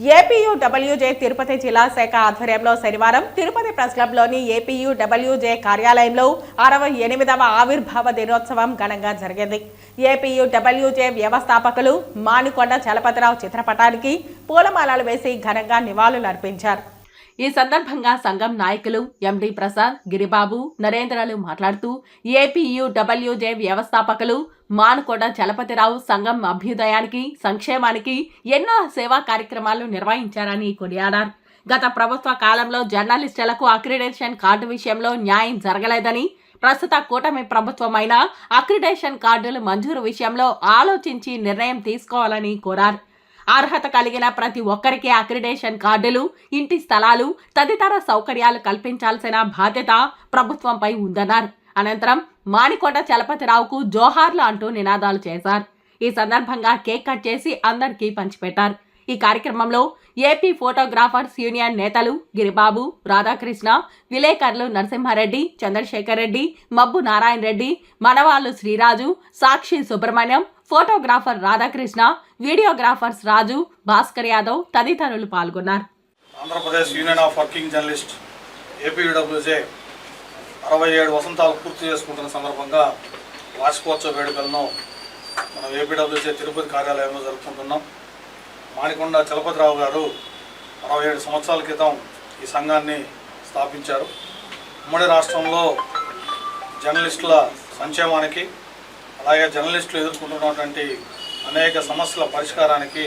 APUWJ Tirupati జిల్లా శాఖ ఆధ్వర్యంలో శనివారం తిరుపతి ప్రెస్ క్లబ్లోని ఏపీయూడబ్ల్యూజే కార్యాలయంలో అరవై ఎనిమిదవ ఆవిర్భావ దినోత్సవం ఘనంగా జరిగింది. ఏపీయూడబ్ల్యూజే వ్యవస్థాపకులు మానికొండ చలపతిరావు చిత్రపటానికి పూలమాలలు వేసి ఘనంగా నివాళులు అర్పించారు ఈ సందర్భంగా సంఘం నాయకులు ఎండి ప్రసాద్ గిరిబాబు నరేంద్రలు మాట్లాడుతూ ఏపీయూడబ్ల్యూజే వ్యవస్థాపకులు మానుకొండ చలపతిరావు సంఘం అభ్యుదయానికి సంక్షేమానికి ఎన్నో సేవా కార్యక్రమాలు నిర్వహించారని కొనియాడారు. గత ప్రభుత్వ కాలంలో జర్నలిస్టులకు అక్రిడేషన్ కార్డు విషయంలో న్యాయం జరగలేదని ప్రస్తుత కూటమి ప్రభుత్వమైన అక్రిడేషన్ కార్డులు మంజూరు విషయంలో ఆలోచించి నిర్ణయం తీసుకోవాలని కోరారు. అర్హత కలిగిన ప్రతి ఒక్కరికి అక్రిడేషన్ కార్డులు ఇంటి స్థలాలు తదితర సౌకర్యాలు కల్పించాల్సిన బాధ్యత ప్రభుత్వంపై ఉందన్నారు. అనంతరం మానికొండ చలపతిరావుకు జోహార్లు అంటూ నినాదాలు చేశారు. ఈ సందర్భంగా కేక్ కట్ చేసి అందరికీ పంచిపెట్టారు. ఈ కార్యక్రమంలో ఏపీ ఫోటోగ్రాఫర్స్ యూనియన్ నేతలు గిరిబాబు రాధాకృష్ణ విలేకరులు నరసింహారెడ్డి చంద్రశేఖర్ రెడ్డి మబ్బు నారాయణ రెడ్డి మనవాళ్ళు శ్రీరాజు సాక్షి సుబ్రహ్మణ్యం ఫోటోగ్రాఫర్ రాధాకృష్ణ వీడియోగ్రాఫర్స్ రాజు భాస్కర్ యాదవ్ తదితరులు పాల్గొన్నారు. Andhra Pradesh union of working journalist APWJ అరవై ఏడు వసంతాలు పూర్తి చేసుకుంటున్న సందర్భంగా వార్షికోత్సవ వేడుకలను మనం ఏపీడబ్ల్యూజే తిరుపతి కార్యాలయంలో జరుపుకుంటున్నాం. మాణికొండ చలపతిరావు గారు అరవై ఏడు సంవత్సరాల క్రితం ఈ సంఘాన్ని స్థాపించారు. ఉమ్మడి రాష్ట్రంలో జర్నలిస్టుల సంక్షేమానికి అలాగే జర్నలిస్టులు ఎదుర్కొంటున్నటువంటి అనేక సమస్యల పరిష్కారానికి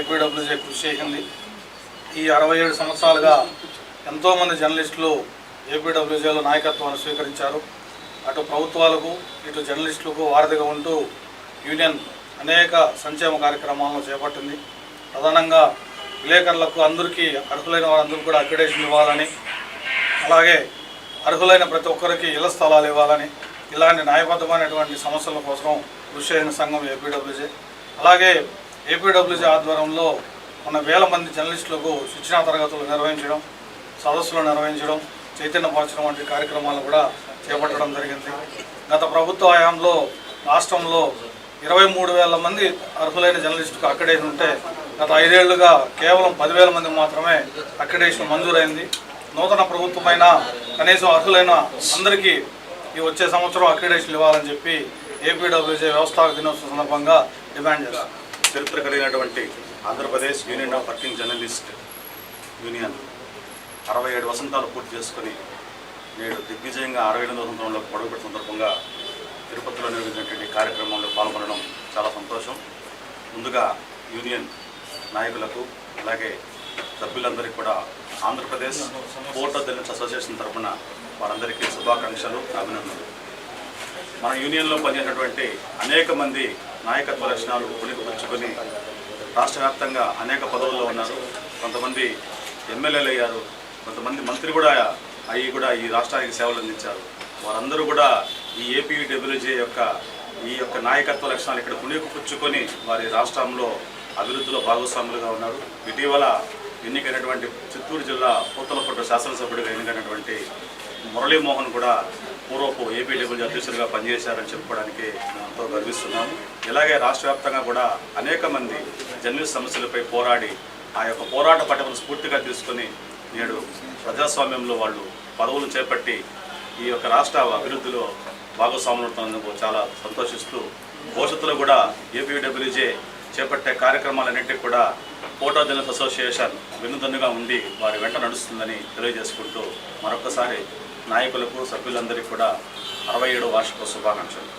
ఏపీడబ్ల్యూజే కృషి చేసింది. ఈ అరవై ఏడు సంవత్సరాలుగా ఎంతోమంది జర్నలిస్టులు ఏపీడబ్ల్యూజేలో నాయకత్వాన్ని స్వీకరించారు. అటు ప్రభుత్వాలకు ఇటు జర్నలిస్టులకు వారధిగా ఉంటూ యూనియన్ అనేక సంక్షేమ కార్యక్రమాలను చేపట్టింది. ప్రధానంగా విలేకరులకు అందరికీ అర్హులైన వారందరూ కూడా అక్రిడేషన్ ఇవ్వాలని అలాగే అర్హులైన ప్రతి ఒక్కరికి ఇళ్ళ స్థలాలు ఇవ్వాలని ఇలాంటి న్యాయబద్ధమైనటువంటి సమస్యల కోసం కృషి అయిన సంఘం ఏపీడబ్ల్యూజే అలాగే ఏపీడబ్ల్యూజే ఆధ్వర్యంలో మన వేల మంది జర్నలిస్టులకు శిక్షణా తరగతులు నిర్వహించడం సదస్సులు నిర్వహించడం చైతన్యపరచడం వంటి కార్యక్రమాలు కూడా చేపట్టడం జరిగింది. గత ప్రభుత్వ హయాంలో రాష్ట్రంలో ఇరవై మూడు వేల మంది అర్హులైన జర్నలిస్టుకు అక్కడే ఉంటే గత ఐదేళ్ళుగా కేవలం పదివేల మంది మాత్రమే అక్రిడేషన్ మంజూరైంది. నూతన ప్రభుత్వమైన కనీసం అర్హులైన అందరికీ ఈ వచ్చే సంవత్సరం అక్రిడేషన్ ఇవ్వాలని చెప్పి ఏపీడబ్ల్యూజే వ్యవస్థాపక దినోత్సవం సందర్భంగా డిమాండ్ చేశారు చరిత్ర కలిగినటువంటి Andhra Pradesh union of working journalist union అరవై ఏడు వసంతాలు పూర్తి చేసుకుని నేడు దిగ్విజయంగా అరవై ఎనిమిది వసంతంలో పొడవుపెట్టిన సందర్భంగా తిరుపతిలో నిర్వహించినటువంటి కార్యక్రమంలో పాల్గొనడం చాలా సంతోషం. ముందుగా యూనియన్ నాయకులకు అలాగే సభ్యులందరికీ కూడా ఆంధ్రప్రదేశ్ ఫోటో జర్నలిస్ట్ అసోసియేషన్ తరఫున వారందరికీ శుభాకాంక్షలు అభినందనలు. మన యూనియన్లో పనిచేసినటువంటి అనేక మంది నాయకత్వ లక్షణాలు పుణికిపుచ్చుకొని రాష్ట్ర వ్యాప్తంగా అనేక పదవుల్లో ఉన్నారు. కొంతమంది ఎమ్మెల్యేలు అయ్యారు కొంతమంది మంత్రి కూడా అయ్యి కూడా ఈ రాష్ట్రానికి సేవలు అందించారు. వారందరూ కూడా ఈ ఏపీ డబ్ల్యూజే యొక్క ఈ యొక్క నాయకత్వ లక్షణాలు ఇక్కడ పుణికిపుచ్చుకొని వారి రాష్ట్రంలో అభివృద్ధిలో భాగస్వాములుగా ఉన్నారు. ఇటీవల ఎన్నికైనటువంటి చిత్తూరు జిల్లా పూతలపట్టు శాసనసభ్యుడిగా ఎన్నికైనటువంటి మురళీమోహన్ కూడా పూర్వపు ఏపీడబ్ల్యూ అధ్యక్షులుగా పనిచేశారని చెప్పుకోవడానికి ఎంతో గర్విస్తున్నాము ఇలాగే రాష్ట్ర వ్యాప్తంగా కూడా అనేక మంది జర్నలిస్ట్ సమస్యలపై పోరాడి ఆ యొక్క పోరాట పట్టణం స్ఫూర్తిగా తీసుకొని నేడు ప్రజాస్వామ్యంలో వాళ్ళు పదవులు చేపట్టి ఈ యొక్క రాష్ట్ర అభివృద్ధిలో భాగస్వాములు చాలా సంతోషిస్తూ భవిష్యత్తులో కూడా ఏపీడబ్ల్యూజే చేపట్టే కార్యక్రమాలన్నింటికి కూడా ఫోటో జర్నలిస్ట్ అసోసియేషన్ వెన్నుదన్నుగా ఉండి వారి వెంట నడుస్తుందని తెలియజేసుకుంటూ మరొకసారి నాయకులకు సభ్యులందరికీ కూడా అరవై ఏడు వార్షికోత్సవాకాంక్షలు శుభాకాంక్షలు.